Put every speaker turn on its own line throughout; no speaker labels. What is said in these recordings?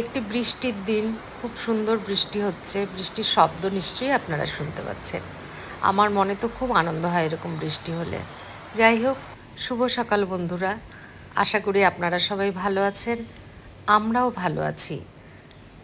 একটি বৃষ্টির দিন, খুব সুন্দর বৃষ্টি হচ্ছে, বৃষ্টির শব্দ নিশ্চয়ই আপনারা শুনতে পাচ্ছেন। আমার মনে তো খুব আনন্দ হয় এরকম বৃষ্টি হলে। যাই হোক, শুভ সকাল বন্ধুরা। আশা করি আপনারা সবাই ভালো আছেন, আমরাও ভালো আছি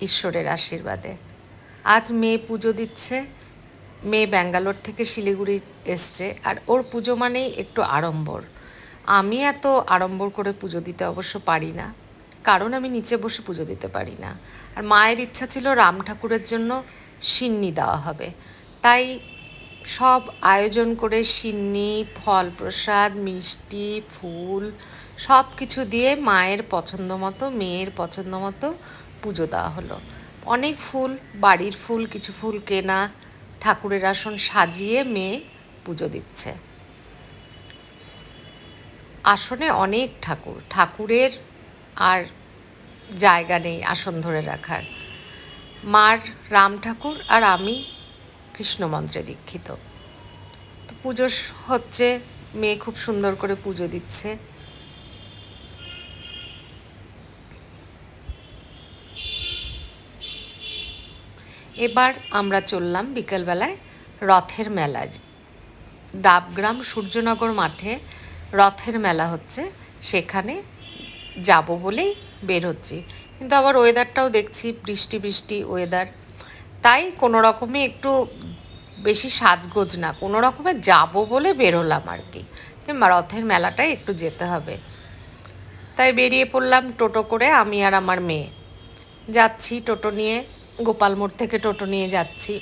ঈশ্বরের আশীর্বাদে। আজ মেয়ে পুজো দিচ্ছে, মেয়ে ব্যাঙ্গালোর থেকে শিলিগুড়ি এসছে, আর ওর পুজো মানেই একটু আড়ম্বর। আমি এত আড়ম্বর করে পুজো দিতে অবশ্য পারি না। কারণ আমি নিচে বসে পুজো দিতে পারি না। আর মায়ের ইচ্ছা ছিল রাম ঠাকুরের জন্য সিন্নি দেওয়া হবে। তাই সব আয়োজন করে সিন্নি ফল প্রসাদ মিষ্টি, ফুল সব কিছু দিয়ে মায়ের পছন্দ মতো মেয়ের পছন্দ মতো পুজো দেওয়া হলো। অনেক ফুল, বাড়ির ফুল, কিছু ফুল কেনা, ঠাকুরের আসন সাজিয়ে মেয়ে পুজো দিচ্ছে। আসনে অনেক ঠাকুর। ঠাকুরের আর জায়গা নেই আসন ধরে রাখার। মার রাম ঠাকুর আর আমি কৃষ্ণ মন্ত্রে দীক্ষিত। তো পুজো হচ্ছে, মেয়ে খুব সুন্দর করে পুজো দিচ্ছে। এবার আমরা চললাম বিকেলবেলায় রথের মেলায়। ডাবগ্রাম সূর্যনগর মাঠে রথের মেলা হচ্ছে। সেখানে যাব বলেই বের হচ্ছি। কিন্তু আবার ওয়েদারটাও দেখছি, বৃষ্টি বৃষ্টি ওয়েদার তাই কোনো রকমে একটু বেশি সাজগোজ না, কোনো রকমে যাব বলে বেরোলাম আর কি। রথের মেলাটায় একটু যেতে হবে। তাই বেরিয়ে পড়লাম টোটো করে, আমি আর আমার মেয়ে। যাচ্ছি টোটো নিয়ে, গোপাল মোড় থেকে টোটো নিয়ে যাচ্ছি।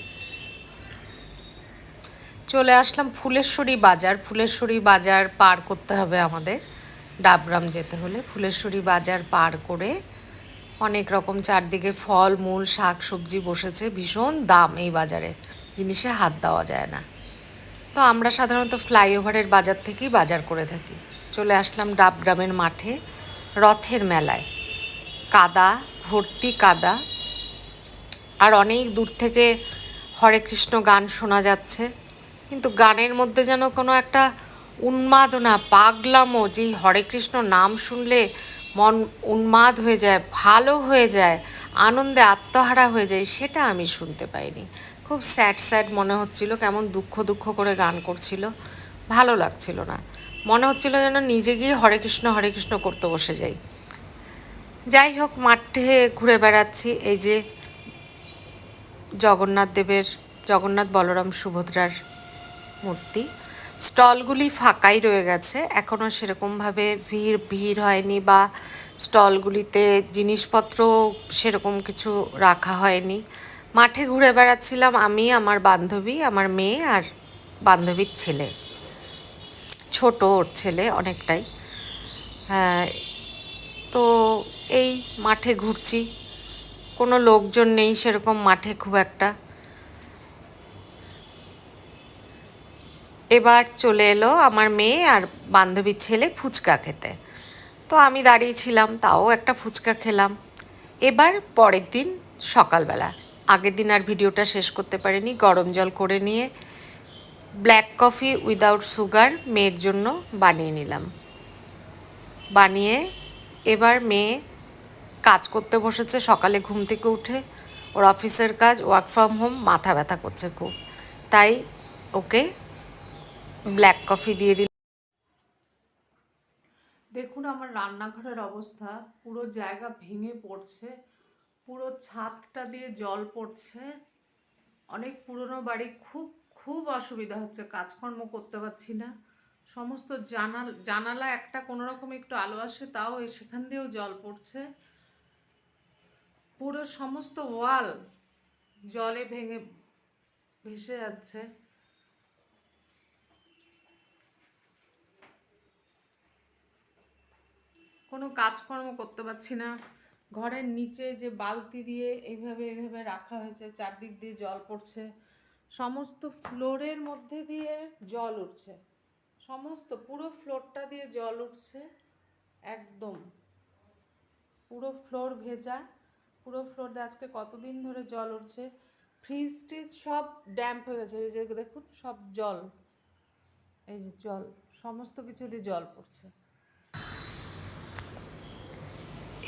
চলে আসলাম ফুলেশ্বরী বাজার। ফুলেশ্বরী বাজার পার করতে হবে আমাদের। ডাবগ্রাম যেতে হলে। ফুলেশ্বরী বাজার পার করে অনেক রকম চারদিকে ফল, মূল, শাক, সবজি বসেছে। ভীষণ দাম এই বাজারে। জিনিসে হাত দেওয়া যায় না। তো আমরা সাধারণত ফ্লাইওভারের বাজার থেকেই বাজার করে থাকি। চলে আসলাম ডাবগ্রামের মাঠে, রথের মেলায়। কাদা, ভর্তি কাদা। আর অনেক দূর থেকে হরে কৃষ্ণ গান শোনা যাচ্ছে। কিন্তু গানের মধ্যে যেন কোনো একটা উন্মাদনা, পাগলামো যেই হরে কৃষ্ণ নাম শুনলে মন উন্মাদ হয়ে যায়, ভালো হয়ে যায়, আনন্দে আত্মহারা হয়ে যায়, সেটা আমি শুনতে পাইনি। খুব স্যাড স্যাড মনে হচ্ছিল, কেমন দুঃখ দুঃখ করে গান করছিল, ভালো লাগছিল না। মনে হচ্ছিল যেন নিজে গিয়ে হরে কৃষ্ণ হরে কৃষ্ণ করতে বসে যাই। যাই হোক, মাঠে ঘুরে বেড়াচ্ছি, এই যে জগন্নাথ দেবের, জগন্নাথ বলরাম সুভদ্রার মূর্তি। স্টলগুলি ফাঁকাই রয়ে গেছে। এখনও সেরকমভাবে ভিড় ভিড় হয়নি বা স্টলগুলিতে জিনিসপত্র সেরকম কিছু রাখা হয়নি। মাঠে ঘুরে বেড়াচ্ছিলাম আমি, আমার বান্ধবী, আমার মেয়ে আর বান্ধবীর ছেলে। ছোট ওর ছেলে অনেকটাই। হ্যাঁ তো এই মাঠে ঘুরছি। কোনো লোকজন নেই সেরকম মাঠে খুব একটা। এবার চলে এলো আমার মেয়ে আর বান্ধবীর ছেলে ফুচকা খেতে। তো আমি দাঁড়িয়েছিলাম তাও একটা ফুচকা খেলাম। এবার পরের দিন সকালবেলা, আগের দিন আর ভিডিওটা শেষ করতে পারিনি, গরম জল করে নিয়ে ব্ল্যাক কফি উইদাউট সুগার মেয়ের জন্য বানিয়ে নিলাম। বানিয়ে এবার মেয়ে কাজ করতে বসেছে, সকালে ঘুম থেকে উঠে ওর অফিসের কাজ ওয়ার্ক ফ্রম হোম মাথা ব্যথা করছে খুব। তাই ওকে ব্ল্যাক কফি দিয়ে দিল।
দেখুন আমার রান্নাঘরের অবস্থা, পুরো জায়গা ভেঙে পড়ছে, পুরো ছাদটা দিয়ে জল পড়ছে। অনেক পুরনো বাড়ি, খুব খুব অসুবিধা হচ্ছে, কাজকর্ম করতে পারছি না। সমস্ত জানাল, জানালা একটা কোনো রকম একটু আলো আসে, তাও সেখান দিয়েও জল পড়ছে। পুরো সমস্ত ওয়াল জলে ভেঙে ভেসে যাচ্ছে। কোনো কাজকর্ম করতে পারছি না। ঘরের নিচে যে বালতি দিয়ে এইভাবে এইভাবে রাখা হয়েছে, চারদিক দিয়ে জল পড়ছে, সমস্ত ফ্লোরের মধ্যে দিয়ে জল উঠছে। সমস্ত পুরো ফ্লোরটা দিয়ে জল উঠছে, একদম। পুরো ফ্লোর ভেজা, পুরো ফ্লোর দিয়ে আজকে কতদিন ধরে জল উঠছে। ফ্রিজ ট্রিজ সব ড্যাম্প হয়ে গেছে, এই যে দেখুন, সব জল, এই যে জল, সমস্ত কিছু দিয়ে জল পড়ছে।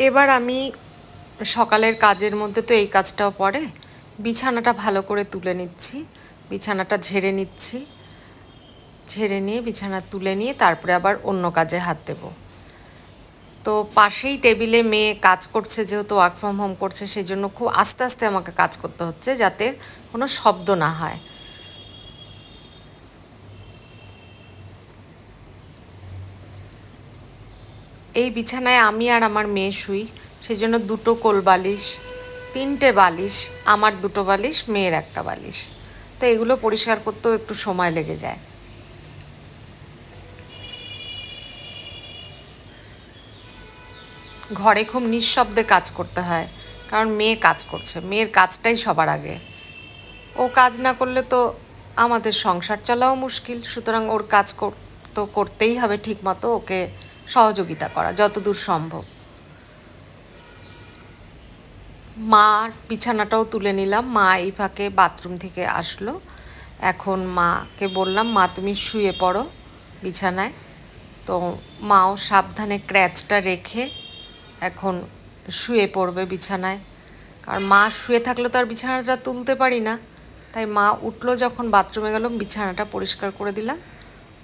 এবার আমি সকালের কাজের মধ্যে তো এই কাজটাও পড়ে। বিছানাটা ভালো করে তুলে নিচ্ছি। বিছানাটা ঝেড়ে নিচ্ছি। ঝেড়ে নিয়ে বিছানা তুলে নিয়ে তারপরে আবার অন্য কাজে হাত দেবো। তো পাশেই টেবিলে মেয়ে কাজ করছে, যেহেতু ওয়ার্ক ফ্রম হোম করছে সেই জন্য খুব আস্তে আস্তে আমাকে কাজ করতে হচ্ছে, যাতে কোনো শব্দ না হয়। এই বিছানায় আমি আর আমার মেয়ে শুই সেই জন্য দুটো কোল বালিশ, তিনটে বালিশ, আমার দুটো বালিশ, মেয়ের একটা বালিশ। তো এগুলো পরিষ্কার করতেও একটু সময় লেগে যায়। ঘরে খুব নিঃশব্দে কাজ করতে হয়, কারণ মেয়ে কাজ করছে, মেয়ের কাজটাই সবার আগে। ও কাজ না করলে তো আমাদের সংসার চলাও মুশকিল, সুতরাং ওর কাজ তো করতেই হবে ঠিকমতো, ওকে সহযোগিতা করা, যতদূর সম্ভব। মার বিছানাটাও তুলে নিলাম। মা এই ফাঁকে বাথরুম থেকে আসলো। এখন মাকে বললাম, মা, তুমি শুয়ে পড়ো বিছানায়। তো মাও সাবধানে ক্র্যাচটা রেখে এখন শুয়ে পড়বে বিছানায়। কারণ মা শুয়ে থাকলে তো আর বিছানাটা তুলতে পারি না। তাই মা উঠল যখন বাথরুমে গেলাম, বিছানাটা পরিষ্কার করে দিলাম।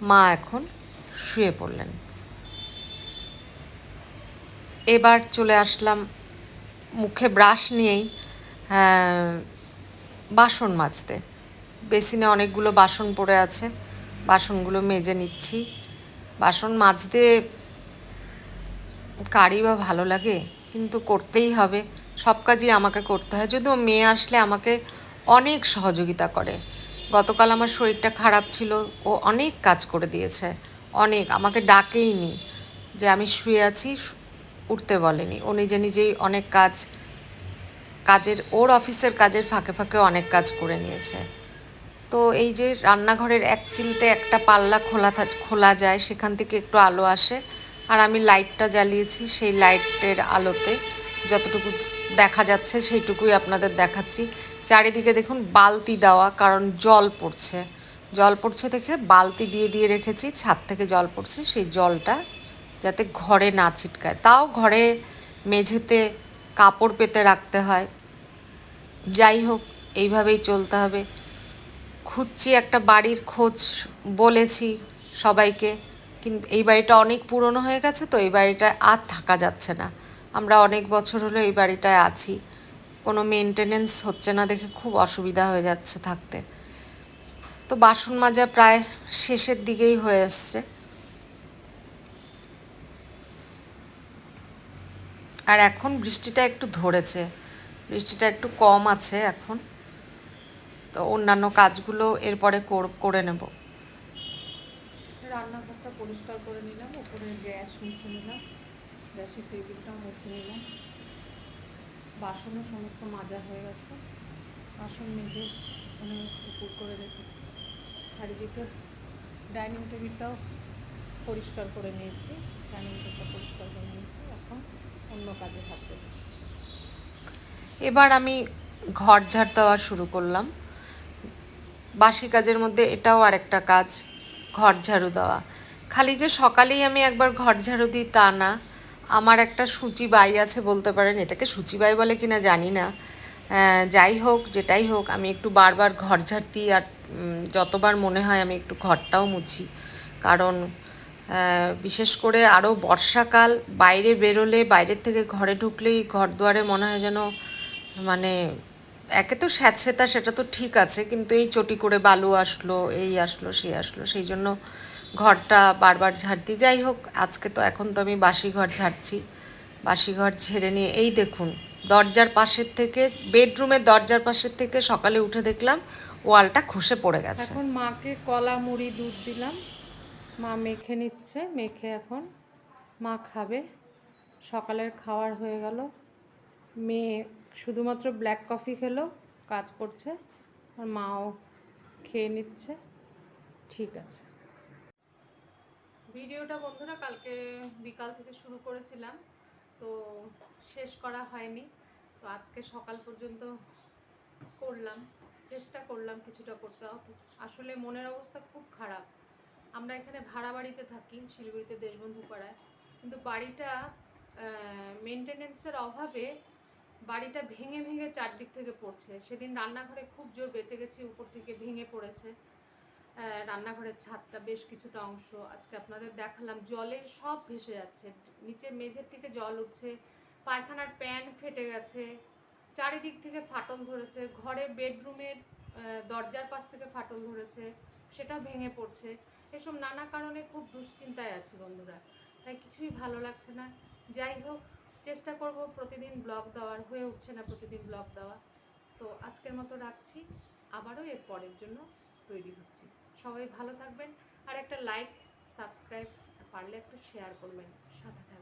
মা এখন শুয়ে পড়লেন। এবার চলে আসলাম মুখে ব্রাশ নিয়েই বাসন মাজতে। বেসিনে অনেকগুলো বাসন পড়ে আছে, বাসনগুলো মেজে নিচ্ছি। বাসন মাজতে কারি বা ভালো লাগে? কিন্তু করতেই হবে। সব কাজই আমাকে করতে হয়। যদিও মেয়ে আসলে আমাকে অনেক সহযোগিতা করে। গতকাল আমার শরীরটা খারাপ ছিল, ও অনেক কাজ করে দিয়েছে। অনেক। আমাকে ডাকেই নি যে আমি শুয়ে আছি উঠতে বলেনি। ও নিজে নিজেই অনেক কাজ, কাজের, ওর অফিসের কাজের ফাঁকে ফাঁকে অনেক কাজ করে নিয়েছে। তো এই যে রান্নাঘরের এক চিলতে একটা পাল্লা খোলা খোলা যায়, সেখান থেকে একটু আলো আসে। আর আমি লাইটটা জ্বালিয়েছি, সেই লাইটের আলোতে যতটুকু দেখা যাচ্ছে সেইটুকুই আপনাদের দেখাচ্ছি। চারিদিকে দেখুন বালতি দেওয়া, কারণ জল পড়ছে। জল পড়ছে দেখে বালতি দিয়ে দিয়ে রেখেছি, ছাদ থেকে জল পড়ছে, সেই জলটা যাতে ঘরে না ছিটকায়। তাও ঘরে মেঝেতে কাপড় পেতে রাখতে হয়। যাই হোক, এইভাবেই চলতে হবে। খুঁজছি একটা বাড়ির খোঁজ বলেছি সবাইকে, কিন্তু এই বাড়িটা অনেক পুরনো হয়ে গেছে তো এই বাড়িটায় আর থাকা যাচ্ছে না। আমরা অনেক বছর হলো এই বাড়িটায় আছি। কোনো মেনটেনেন্স হচ্ছে না দেখে খুব অসুবিধা হয়ে যাচ্ছে থাকতে। তো বাসন মাজা প্রায় শেষের দিকেই হয়ে এসছে। আর এখন বৃষ্টিটা একটু ধরেছে। বৃষ্টিটা একটু কম আছে এখন। তো অন্যান্য কাজগুলো এরপরে কর- নেব।
রান্নাঘরটা পরিষ্কার করে নিলাম। গ্যাস মুছে নিলাম। গ্যাসের টেবিলটাও নিলাম। বাসনও সমস্ত মাজা হয়ে গেছে। বাসন করে রেখেছি। ডাইনিং টেবিলটাও পরিষ্কার করে নিয়েছি। ডাইনিং টেবিলটা পরিষ্কার করে নিয়েছি। এখন অন্য কাজে দেবো
এবার আমি ঘর ঝাড় দেওয়া শুরু করলাম। বাসি কাজের মধ্যে এটাও আরেকটা কাজ, ঘর ঝাড়ু দেওয়া। খালি যে সকালেই আমি একবার ঘর ঝাড়ু দিই তা না, আমার একটা সূচি বাই আছে বলতে পারেন, এটাকে সূচি বাই বলে কিনা জানি না। যাই হোক, যেটাই হোক, আমি একটু বারবার ঘর ঝাড় দিই আর যতবার মনে হয় আমি একটু ঘরটাও মুছি। কারণ বিশেষ করে আরও বর্ষাকাল, বাইরে বেরোলে, বাইরের থেকে ঘরে ঢুকলেই ঘর দুয়ারে মনে হয় যেন মানে একে তো স্যাঁতসেতা, সেটা তো ঠিক আছে, কিন্তু এই চটি করে বালু আসলো, এই আসলো, সেই আসলো, সেই জন্য ঘরটা বারবার ঝাড়তি। যাই হোক, আজকে তো এখন তো আমি বাসি ঘর ঝাড়ছি। বাসি ঘর ঝেড়ে নিয়ে, এই দেখুন, দরজার পাশের থেকে, বেডরুমের দরজার পাশের থেকে সকালে উঠে দেখলাম ওয়ালটা খসে পড়ে গেছে।
এখন মাকে কলা, মুড়ি, দুধ দিলাম। মা মেখে নিচ্ছে, মেখে এখন মা খাবে। সকালের খাওয়ার হয়ে গেল। মেয়ে শুধুমাত্র ব্ল্যাক কফি খেলো, কাজ করছে। আর মাও খেয়ে নিচ্ছে। ঠিক আছে। ভিডিওটা বন্ধুরা কালকে বিকাল থেকে শুরু করেছিলাম, তো শেষ করা হয়নি। তো আজকে সকাল পর্যন্ত করলাম, চেষ্টা করলাম কিছুটা করতে। আসলে মনের অবস্থা খুব খারাপ। আমরা এখানে ভাড়া বাড়িতে থাকি, শিলিগুড়িতে দেশবন্ধু পাড়ায় কিন্তু বাড়িটা মেনটেনেন্সের অভাবে বাড়িটা ভেঙে ভেঙে চারদিক থেকে পড়ছে। সেদিন রান্নাঘরে খুব জোর বেঁচে গেছি, উপর থেকে ভেঙে পড়েছে। রান্নাঘরের ছাদটা বেশ কিছুটা অংশ। আজকে আপনাদের দেখালাম, জলে সব ভেসে যাচ্ছে। নিচে মেঝের থেকে জল উঠছে, পায়খানার প্যান ফেটে গেছে, চারিদিক থেকে ফাটল ধরেছে, ঘরে বেডরুমের দরজার পাশ থেকে ফাটল ধরেছে, সেটা ভেঙে পড়ছে। এসব নানা কারণে খুব দুশ্চিন্তায় আছি বন্ধুরা। তাই কিছুই ভালো লাগছে না। যাই হোক, চেষ্টা করব প্রতিদিন ব্লগ দেওয়ার, হয়ে উঠছে না প্রতিদিন ব্লগ দেওয়া। তো আজকের মতো রাখছি। আবারও এর পরের জন্য তৈরি হচ্ছি। সবাই ভালো থাকবেন। আর একটা লাইক সাবস্ক্রাইব পারলে একটু শেয়ার করবেন। সাথে